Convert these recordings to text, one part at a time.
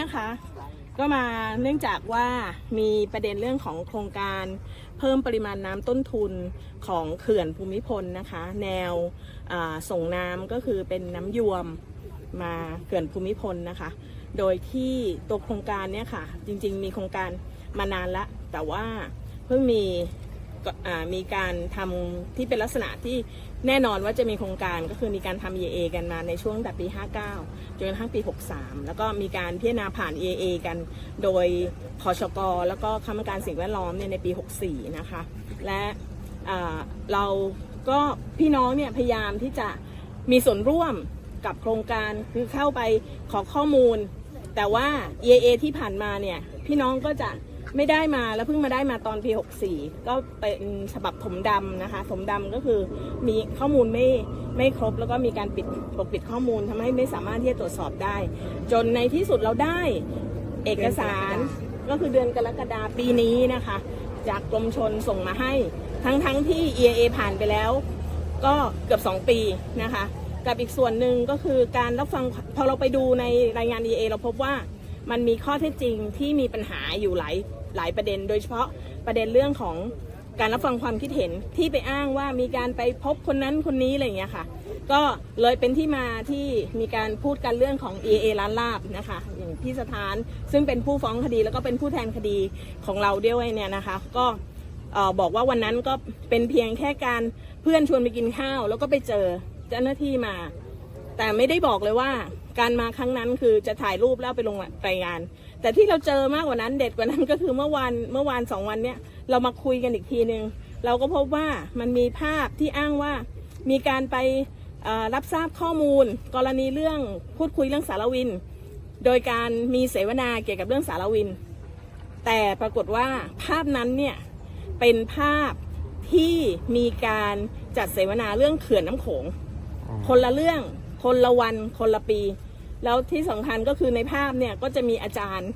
นะคะ ก็มาเนื่องจากว่ามีประเด็นเรื่องของโครงการเพิ่มปริมาณน้ำต้นทุนของเขื่อนภูมิพลนะคะ แนวส่งน้ำก็คือเป็นน้ำยวมมาเขื่อนภูมิพลนะคะ โดยที่ตัวโครงการเนี่ยค่ะ จริง ๆ มีโครงการมานานละแต่ว่าเพิ่งมี มีการทำที่เป็นลักษณะที่แน่นอนว่าจะมีโครงการก็คือมีการทำ EA กันมาในช่วงตั้งแต่ปี 59 จนกระทั่งปี 63 แล้วก็มีการพิจารณาผ่าน EA กันโดยพชกแล้วก็คณะกรรมการสิ่งแวดล้อมเนี่ยในปี 64 นะคะ และเราก็พี่น้องเนี่ยพยายามที่จะมีส่วนร่วมกับโครงการคือเข้าไปขอข้อมูล แต่ว่า EA ที่ผ่านมาเนี่ยพี่น้องก็จะ ไม่ได้มาแล้วเพิ่งมาได้มาตอนปี64 ก็เป็นฉบับถมดำนะคะถมดำก็คือมีข้อมูลไม่ไม่ครบ แล้วก็มีการปิดปกปิดข้อมูลทำให้ไม่สามารถที่จะตรวจสอบได้ จนในที่สุดเราได้เอกสารก็คือเดือนกรกฎาปีนี้นะคะ จากกรมชนส่งมาให้ทั้งทั้งที่ EA ผ่านไปแล้ว ก็เกือบ 2 ปีนะคะ กับอีกส่วนหนึ่งก็คือการรับฟังพอเราไปดูในรายงาน EA เราพบว่ามันมีข้อเท็จจริงที่มีปัญหาอยู่หลาย หลายประเด็น โดยเฉพาะประเด็นเรื่องของการรับฟังความคิดเห็นที่ไปอ้างว่ามีการไปพบคนนั้นคนนี้อะไรอย่างเงี้ยค่ะ ก็เลยเป็นที่มาที่มีการพูดกันเรื่องของ EA ล้านลาบนะคะ อย่างที่สถานซึ่งเป็นผู้ฟ้องคดีแล้วก็เป็นผู้แทนคดีของเราด้วยเนี่ยนะคะ ก็บอกว่าวันนั้นก็เป็นเพียงแค่การเพื่อนชวนไปกินข้าว แล้วก็ไปเจอเจ้าหน้าที่มา แต่ไม่ได้บอกเลยว่าการมาครั้งนั้นคือจะถ่ายรูปแล้วไปลงรายงาน แต่ที่เราเจอมากกว่านั้นเด็ดกว่านั้นก็คือเมื่อวานเมื่อวานสองวันเนี้ยเรามาคุยกันอีกทีนึงเราก็พบว่ามันมีภาพที่อ้างว่ามีการไปเอ่อรับทราบข้อมูล กรณีเรื่องพูดคุยเรื่องสารวิน โดยการมีเสวนาเกี่ยวกับเรื่องสารวิน แต่ปรากฏว่าภาพนั้นเนี่ยเป็นภาพที่มีการจัดเสวนาเรื่องเขื่อนน้ำโขง คนละเรื่อง คนละวัน คนละปี แล้วที่สำคัญก็คือในภาพเนี่ยก็จะมีอาจารย์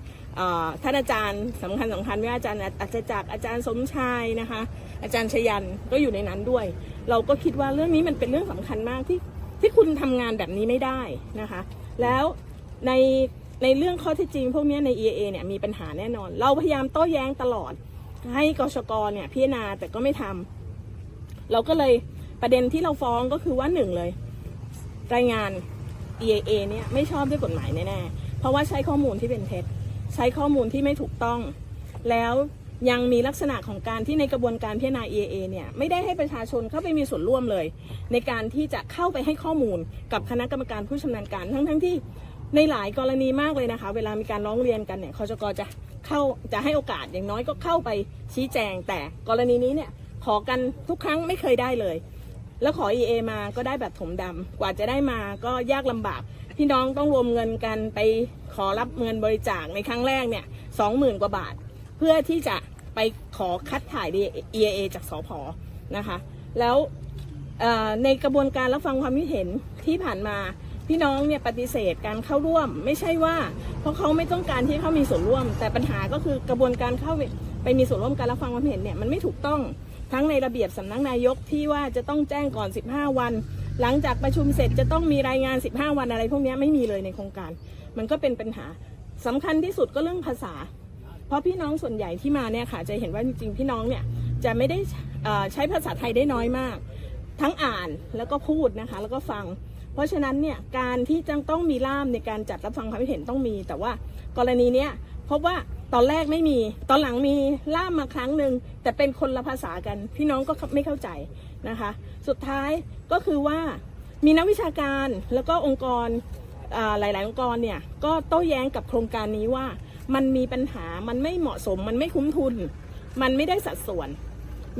ท่านอาจารย์สำคัญสำคัญว่าอาจารย์อาจจะจากอาจารย์สมชายนะคะ อาจารย์ชยันก็อยู่ในนั้นด้วย เราก็คิดว่าเรื่องนี้มันเป็นเรื่องสำคัญมากที่ที่คุณทำงานแบบนี้ไม่ได้นะคะ แล้วในในเรื่องข้อเที่จริงพวกนี้ใน EA เนี่ยมีปัญหาแน่นอน เราพยายามโต้แย้งตลอด ให้กชกเนี่ยพิจารณาแต่ก็ไม่ทำเราก็เลยประเด็นที่เราฟ้องก็คือว่าหนึ่งเลย รายงาน EAA เนี่ยไม่ชอบด้วยกฎหมายแน่ๆ เพราะว่าใช้ข้อมูลที่เป็นเท็จ ใช้ข้อมูลที่ไม่ถูกต้อง แล้วยังมีลักษณะของการที่ในกระบวนการพิจารณา EAA เนี่ยไม่ได้ให้ประชาชนเข้าไปมีส่วนร่วมเลย ในการที่จะเข้าไปให้ข้อมูลกับคณะกรรมการผู้ชำนาญการทั้งๆที่ในหลายกรณีมากเลยนะคะ เวลามีการร้องเรียนกันเนี่ยคอจกจะเข้าจะให้โอกาสอย่างน้อยก็เข้าไปชี้แจง แต่กรณีนี้เนี่ยขอกันทุกครั้งไม่เคยได้เลย แล้วขอ EA มาก็ได้แบบถมดำกว่าจะได้มาก็ยากลำบาก พี่น้องต้องรวมเงินกันไปขอรับเงินบริจาคในครั้งแรกเนี่ยสองหมื่นกว่าบาท เพื่อที่จะไปขอคัดถ่าย EA จากสพนะคะ แล้วในกระบวนการรับฟังความคิดเห็นที่ผ่านมาพี่น้องเนี่ยปฏิเสธการเข้าร่วม ไม่ใช่ว่า เพราะเขาไม่ต้องการที่เขามีส่วนร่วม แต่ปัญหาก็คือกระบวนการเข้าไปมีส่วนร่วมการรับฟังความเห็นเนี่ยมันไม่ถูกต้อง ทั้งในระเบียบสำนักนายกที่ว่าจะต้องแจ้งก่อน 15 วัน หลังจากประชุมเสร็จจะต้องมีรายงาน 15 วันอะไรพวกนี้ไม่มีเลยในโครงการ มันก็เป็นปัญหาสำคัญที่สุดก็เรื่องภาษา เพราะพี่น้องส่วนใหญ่ที่มาเนี่ยค่ะ จะเห็นว่าจริงๆพี่น้องเนี่ยจะไม่ได้ใช้ภาษาไทยได้น้อยมาก ทั้งอ่านแล้วก็พูดนะคะแล้วก็ฟัง เพราะฉะนั้นเนี่ยการที่จะต้องมีล่ามในการจัดรับฟังความคิดเห็นต้องมี แต่ว่ากรณีเนี้ยพบว่า ตอนแรกไม่มี ตอนหลังมีล่ามมาครั้งหนึ่งแต่เป็นคนละภาษากันพี่น้องก็ไม่เข้าใจนะคะ สุดท้ายก็คือว่ามีนักวิชาการแล้วก็องค์กรหลาย ๆ องค์กรเนี่ยก็โต้แย้งกับโครงการนี้ว่ามันมีปัญหามันไม่เหมาะสม มันไม่คุ้มทุน มันไม่ได้สัดส่วน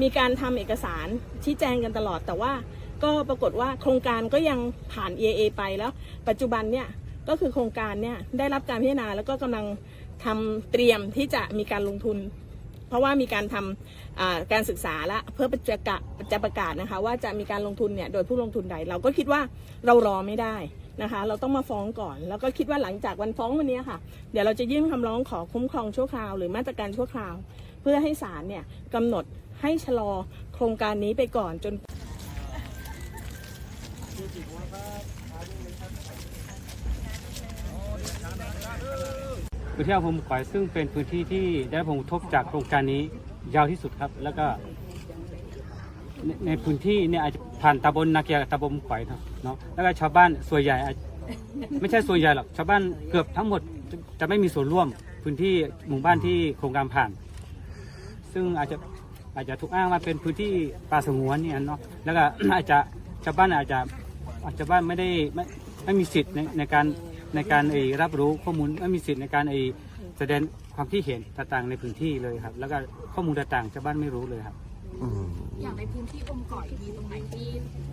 มีการทำเอกสารชี้แจงกันตลอด แต่ว่าก็ปรากฏว่าโครงการก็ยังผ่าน EA ไปแล้ว ปัจจุบันเนี่ยก็คือโครงการเนี่ยได้รับการพิจารณาแล้วก็กำลัง ทำเตรียมที่จะมีการลงทุน เพราะว่ามีการทำอ่าการศึกษาละเพื่อจะกะจะประกาศนะคะ ว่าจะมีการลงทุนเนี่ยโดยผู้ลงทุนใด เราก็คิดว่าเรารอไม่ได้นะคะ เราต้องมาฟ้องก่อน แล้วก็คิดว่าหลังจากวันฟ้องวันนี้ค่ะ เดี๋ยวเราจะยื่นคำร้องขอคุ้มครองชั่วคราวหรือมาตรการชั่วคราว เพื่อให้ศาลเนี่ยกำหนดให้ชะลอโครงการนี้ไปก่อนจน พื้นที่อำเภอหมุกไก่ซึ่งเป็นพื้นที่ที่ได้ผลกระทบจากโครงการนี้ยาวที่สุดครับ แล้วก็ในในพื้นที่เนี่ยอาจจะผ่านตำบลนาเกียกับตำบลหมุกไก่เนาะแล้วก็ชาวบ้านส่วนใหญ่อาจไม่ใช่ส่วนใหญ่หรอกชาวบ้านเกือบทั้งหมดจะจะไม่มีส่วนร่วมพื้นที่หมู่บ้านที่โครงการผ่าน ซึ่งอาจจะอาจจะถูกอ้างว่าเป็นพื้นที่ป่าสงวนเนี่ยเนาะแล้วก็ อาจจะชาวบ้านอาจจะอาจจะบ้านไม่ได้ไม่ไม่มีสิทธิ์ในในการ ในการไอ้รับรู้ข้อมูลไม่มีสิทธิ์ในการไอ้แสดงความคิดเห็นต่างๆในพื้นที่เลยครับ แล้วก็ข้อมูลต่างๆชาวบ้านไม่รู้เลยครับ อืมอย่างในพื้นที่อมก่อยมีตรงไหนที่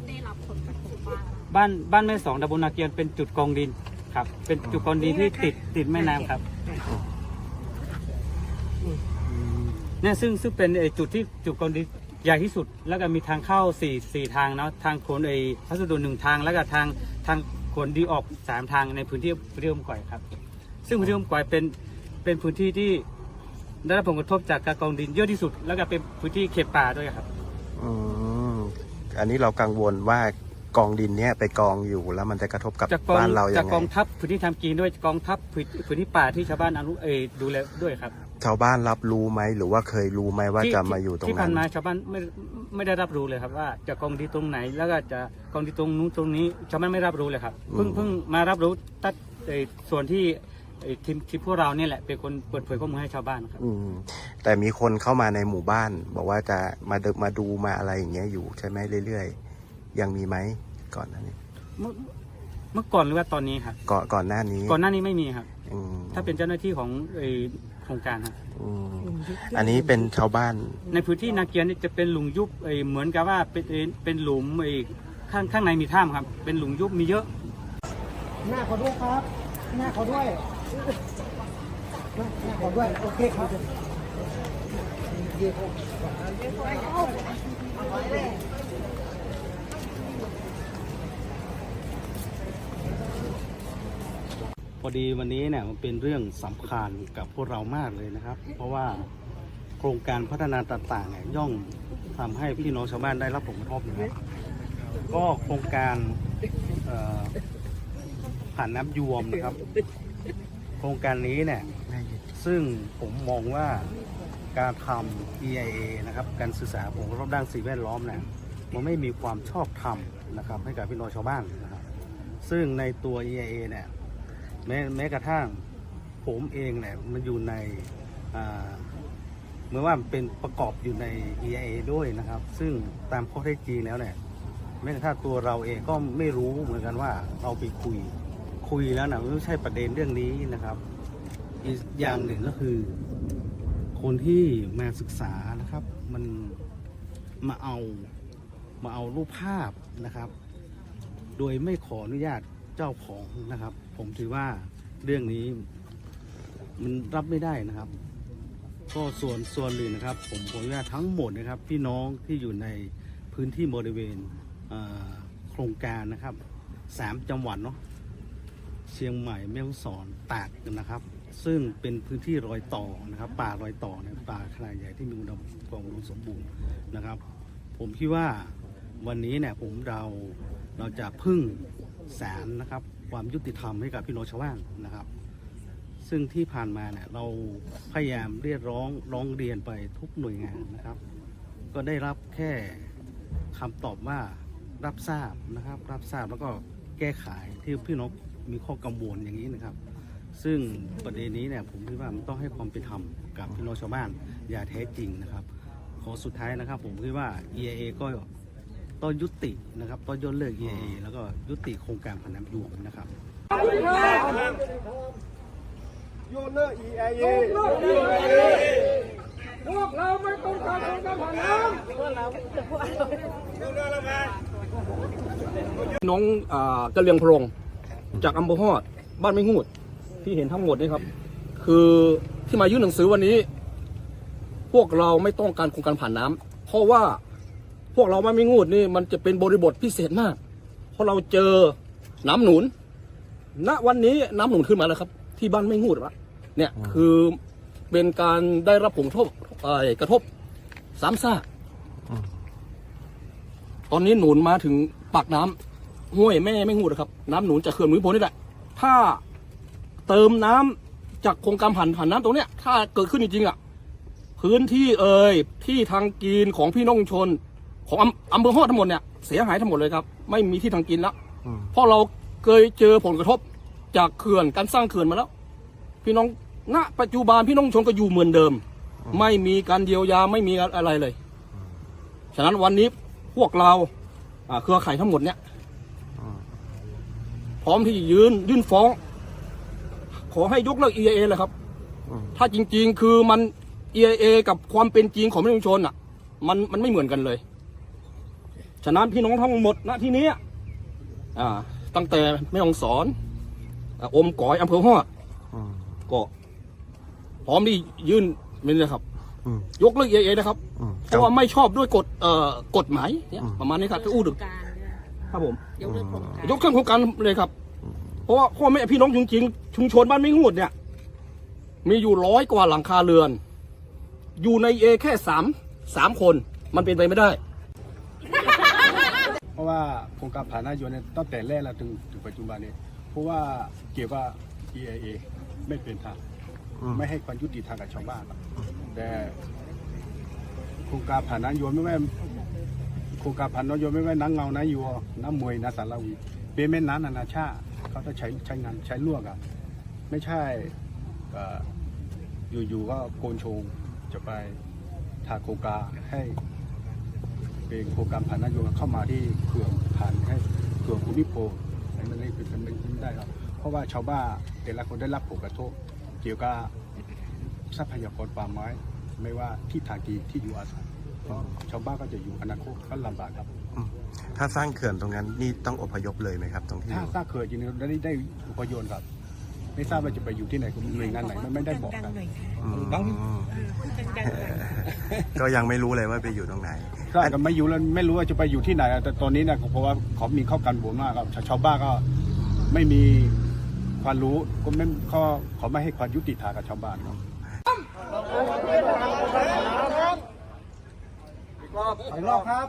ได้รับผลกระทบบ้างบ้านบ้านแม่สองตำบลนาเกียนเป็นจุดกองดินครับ เป็นจุดกองดินที่ติดติดแม่น้ำครับเนี่ยซึ่งซึ่งเป็นไอ้จุดที่จุดกองดินใหญ่ที่สุด แล้วก็มีทางเข้าสี่สี่ทางเนาะทางขนไอ้พัสดุหนึ่งทางแล้วก็ทางทาง คนดีออกสามทางในพื้นที่พื้นที่อมก่อยครับ ซึ่งพื้นที่อมก่อยเป็นเป็นพื้นที่ที่ได้รับผลกระทบจากการกองดินเยอะที่สุด แล้วก็เป็นพื้นที่เขตป่าด้วยครับ อืมอันนี้เรากังวลว่า กองดินเนี้ยไปกองอยู่แล้วมันจะกระทบกับจากกองบ้านเราจายักงไงกองทัพพื้นที่ทำกินด้วยกองทัพพื้นพื้นที่ป่าที่ชาวบ้านอนุเอยดูแลด้วยครับชาวบ้านรับรู้ไหมหรือว่าเคยรู้ไหมว่าที่จะมาอยู่ตรงที่นั้ผ่านนมาชาวบ้านไม่ไม่ได้รับรู้เลยครับว่าจะกองที่ตรงไหนแล้วก็จะกองที่ตรงนู้นตรงนี้ชาวบ้านไม่รับรู้เลยครับเพิ่งเพิ่งมารับรู้ตัดเอ่อส่วนที่เอ่อทีมที่พวกเราเนี่ยแหละเป็นคนเปิดเผยข้อมูลให้ชาวบ้านครับ อืมแต่มีคนเข้ามาในหมู่บ้าน บอกว่าจะมาเดมาดูมาอะไรอย่างเงี้ยอยู่ใช่ไหมเรื่อยๆ ยังมีไหมก่อนหน้านี้เมื่อเมื่อก่อนหรือว่าตอนนี้ครับ ก่อนก่อนหน้านี้ก่อนหน้านี้ไม่มีครับ อืมถ้าเป็นเจ้าหน้าที่ของเอ่อโครงการครับ อืมอันนี้เป็นชาวบ้าน ในพื้นที่นาเกียนนี่จะเป็นหลุมยุบเอ่อเหมือนกับว่าเป็นเอ่อเป็นหลุมเอ่อข้างข้างในมีถ้ำครับ เป็นหลุมยุบมีเยอะ หน้าขอด้วยครับ หน้าขอด้วย หน้าขอด้วย โอเคครับ พอดีวันนี้เนี่ยมันเป็นเรื่องสำคัญกับพวกเรามากเลยนะครับ เพราะว่าโครงการพัฒนาต่างๆเนี่ยย่อมทำให้พี่น้องชาวบ้านได้รับผลกระทบนะครับก็โครงการผ่านน้ำยวมนะครับ โครงการนี้เนี่ยซึ่งผมมองว่าการทำ EIA นะครับ การศึกษาผลกระทบด้านสิ่งแวดล้อมเนี่ยมันไม่มีความชอบธรรมนะครับ ให้กับพี่น้องชาวบ้านนะครับ ซึ่งในตัว EIA เนี่ย แม้แม้กระทั่งผมเองเนี่ยมันอยู่ในเหมือนว่าเป็นประกอบอยู่ใน EIA ด้วยนะครับ ซึ่งตามข้อเท็จจริงแล้วเนี่ยแม้กระทั่งตัวเราเองก็ไม่รู้เหมือนกันว่าเราไปคุยคุยแล้วนะไม่ใช่ประเด็นเรื่องนี้นะครับ อีกอย่างหนึ่งก็คือ คนที่มาศึกษานะครับ มันมาเอามาเอารูปภาพนะครับ โดยไม่ขออนุญาตเจ้าของนะครับผมถือว่าเรื่องนี้มันรับไม่ได้นะครับ ก็ส่วนส่วนหนึ่งนะครับ ผมขออนุญาทั้งหมดนะครับ พี่น้องที่อยู่ในพื้นที่บริเวณเโครงการนะครับสามจังหวัดเนาะเชียงใหม่แม่ฮ่องสอนตากนะครับ ซึ่งเป็นพื้นที่รอยต่อนะครับ ป่ารอยต่อเนี่ยป่าขนาดใหญ่ที่มีอุดมความอุดมสมบูรณ์นะครับ ผมคิดว่าวันนี้เนี่ยผมเราเราจะพึ่งศาลนะครับ ความยุติธรรมให้กับพี่น้องชาวบ้านนะครับ ซึ่งที่ผ่านมาเนี่ยเราพยายามเรียกร้องร้องเรียนไปทุกหน่วยงานนะครับ ก็ได้รับแค่คำตอบว่ารับทราบนะครับ รับทราบแล้วก็แก้ไขที่พี่น้องมีข้อกังวลอย่างนี้นะครับ ซึ่งประเด็นนี้เนี่ยผมคิดว่ามันต้องให้ความเป็นธรรมกับพี่น้องชาวบ้านอย่าแท้จริงนะครับ ขอสุดท้ายนะครับ ผมคิดว่า EIA ก็ ต้องยุตินะครับต้องยกเลิก EIA แล้วก็ยุติโครงการพันน้ำยวมนะครับน้องอ่ากะเหรียงพรงจากอำเภอฮอดบ้านไม่หูดที่เห็นทั้งหมดนี่ครับ คือที่มายื่นหนังสือวันนี้ พวกเราไม่ต้องการโครงการผ่านน้ำเพราะว่าพ วกเราบ้านไม่งูดนี่มันจะเป็นบริบทพิเศษมาก เพราะเราเจอน้ำหนุน ณวันนี้น้ำหนุนขึ้นมาแล้วครับ ที่บ้านไม่งูดละเนี่ยคือเป็นการได้รับผลกระทบเอ่อกระทบสามซ่าตอนนี้หนุนมาถึงปากน้ำห้วยแม่ไม่งูนะครับ น้ำหนุนจากเขื่อนมุ้ยพลนี่แหละถ้าเติมน้ำจากโครงการผ่านผ่านน้ำตรงเนี้ย ถ้าเกิดขึ้นจริงๆอะพื้นที่เอ่ยที่ทางกินของพี่น้องชุมชน ของอำอำเภอฮอดทั้งหมดเนี่ยเสียหายทั้งหมดเลยครับ ไม่มีที่ทางกินแล้วอืมเพราะเราเคยเจอผลกระทบจากเขื่อนการสร้างเขื่อนมาแล้ว พี่น้องณปัจจุบันพี่น้องชุมชนก็อยู่เหมือนเดิม ไม่มีการเยียวยาไม่มีอะไรเลย ฉะนั้นวันนี้พวกเราอ่าเครือข่ายทั้งหมดเนี่ย อืมพร้อมที่จะยืนยื่นฟ้อง ขอให้ยกเลิก EIA เลยครับ อืมถ้าจริง ๆ คือมัน EIA กับความเป็นจริงของประชาชนอะ มันมันไม่เหมือนกันเลย ฉะนั้นพี่น้องทั้งหมดณที่นี้อ่าตั้งแต่แม่ฮ่องสอนอ่าอมก๋อยอำเภอฮอดอืมก็พร้อมที่ยื่นนี่เลยครับอืมยกเลิก EIA นะครับอืมเพราะว่าไม่ชอบด้วยกฎเอ่อกฎหมายเนี่ยประมาณนี้ครับที่อู้ดึกการด้วยครับผมยกเลิกโครงการยกเครื่องโครงการเลยครับ เพราะว่าพ่อแม่พี่น้องจริงๆชุมชนบ้านไม่งูดเนี่ย มีอยู่ร้อยกว่าหลังคาเรือน อยู่ในเอแค่สามสามคนมันเป็นไปไม่ได้เพ ราะว่าโครงการผ่านนายนเนี่ยตั้งแต่แรกแล้วถึงถึงปัจจุบันนี้เพราะว่าเกี่ยวกับ EIA ไม่เป็นธรรมอืมไม่ให้ความยุติธรรมกับชาวบ้านครับแต่โครงการผ่านนายนไม่แม่โครงการผ่านนายนไม่แม่นังเงานะอยู่น้ำมวยนาสาราวีเป็นแม่น้ำนานาชาติเขาต้องใช้ใช้งานใช้ลวกอะไม่ใช่เอ่ออยู่ๆก็โกนโชงจะไปทาโครงการให้ เป็นโครงการผ่านนโยบายเข้ามาที่เขื่อนผ่านให้เขื่อนภูมิพลอันนั้นเป็นเป็นไม่ได้ครับเพราะว่าชาวบ้านแต่ละคนได้รับผลกระทบเกี่ยวกับทรัพยากรป่าไม้ ไม่ว่าที่ทางกีที่อยู่อาศัยเพราะชาวบ้านก็จะอยู่อนาคตก็ลำบากครับ ถ้าสร้างเขื่อนตรงนั้นนี่ต้องอพยพเลยไหมครับ ตรงที่อถ้ายู่สร้างเขื่อนจริงๆได้ได้อุปโยชน์ครับ ไม่ทราบว่าจะไปอยู่ที่ไหนหน่วยงานไหนมันไม่ได้บอกครับอืมก็ยังไม่รู้เลยว่าไปอยู่ตรงไหนก็อาจจะไม่อยู่แล้วไม่รู้ว่าจะไปอยู่ที่ไหนแต่ตอนนี้เนี่ยเพราะว่าเขามีเข้ากันบวมมากครับชาวชาวบ้านก็ไม่มีความรู้ก็ไม่เขาเขาไม่ให้ความยุติธรรมกับชาวบ้านครับอีกรอบครับ